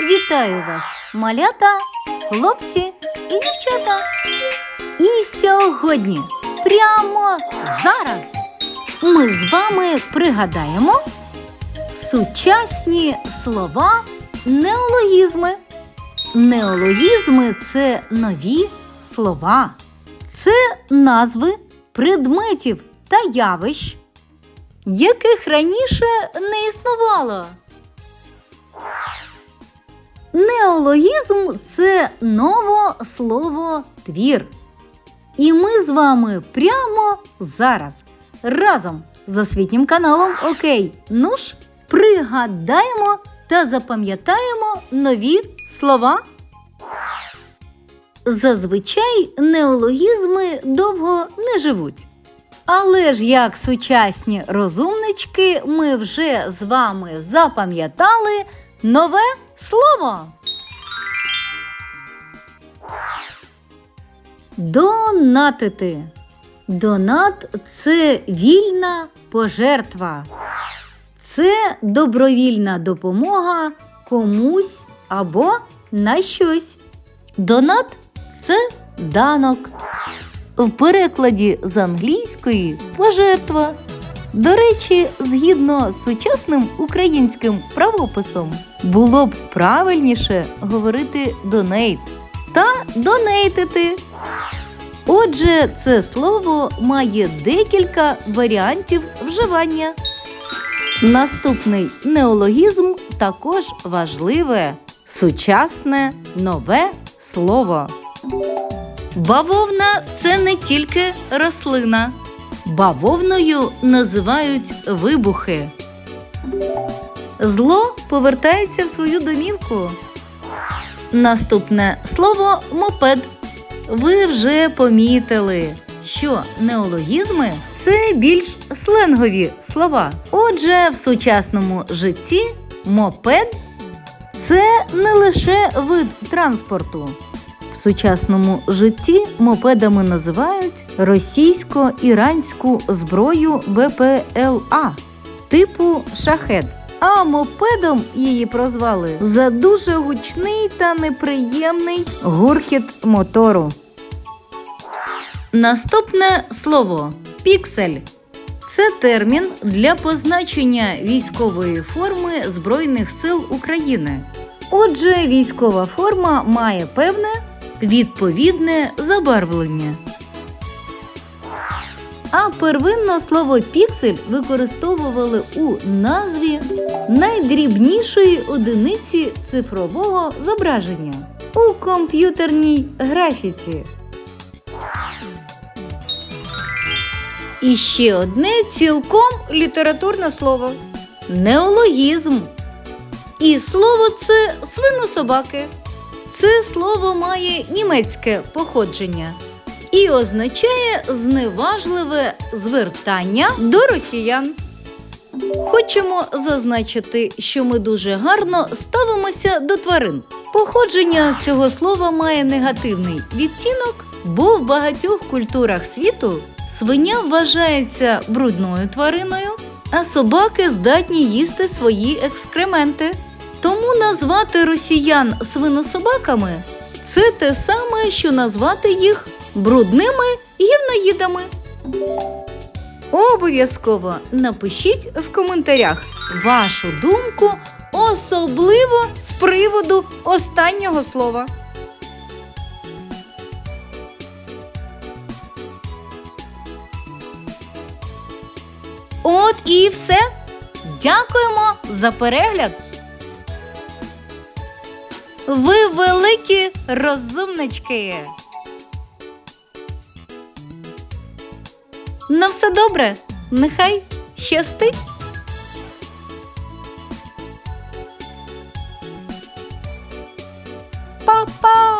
Вітаю вас, малята, хлопці і дівчата. І сьогодні, прямо зараз, ми з вами пригадаємо сучасні слова неологізми. Неологізми це нові слова, це назви предметів та явищ, яких раніше не існувало. Неологізм це ново слово твір. І ми з вами прямо зараз разом з освітнім каналом Окей. Ну ж, пригадаємо та запам'ятаємо нові слова. Зазвичай неологізми довго не живуть. Але ж як сучасні розумнички, ми вже з вами запам'ятали нове слово. Донатити. Донат це вільна пожертва. Це добровільна допомога комусь або на щось. Донат це данок. В перекладі з англійської пожертва. До речі, згідно з сучасним українським правописом, було б правильніше говорити донейт та донейтити. Отже, це слово має декілька варіантів вживання. Наступний неологізм також важливе, сучасне нове слово. Бавовна це не тільки рослина. Бавовною називають вибухи. Зло повертається в свою домівку. Наступне слово мопед. Ви вже помітили, що неологізми це більш сленгові слова. Отже, в сучасному житті мопед це не лише вид транспорту. Сучасному житті мопедами називають російсько-іранську зброю БПЛА типу шахед. А мопедом її прозвали за дуже гучний та неприємний гуркіт мотору. Наступне слово піксель. Це термін для позначення військової форми Збройних сил України. Отже, військова форма має певне відповідне забарвлення. А первинно слово піксель використовували у назві найдрібнішої одиниці цифрового зображення у комп'ютерній графіці. І ще одне цілком літературне слово неологізм. І слово це свинособаки. Це слово має німецьке походження і означає зневажливе звертання до росіян. Хочемо зазначити, що ми дуже гарно ставимося до тварин. Походження цього слова має негативний відтінок, бо в багатьох культурах світу свиня вважається брудною твариною, а собаки здатні їсти свої екскременти. Тому назвати росіян свинособаками це те саме, що назвати їх брудними гівноїдами. Обов'язково напишіть в коментарях вашу думку, особливо з приводу останнього слова. От і все. Дякуємо за перегляд. Ви великі розумнички. На все добре. Нехай щастить. Па-па!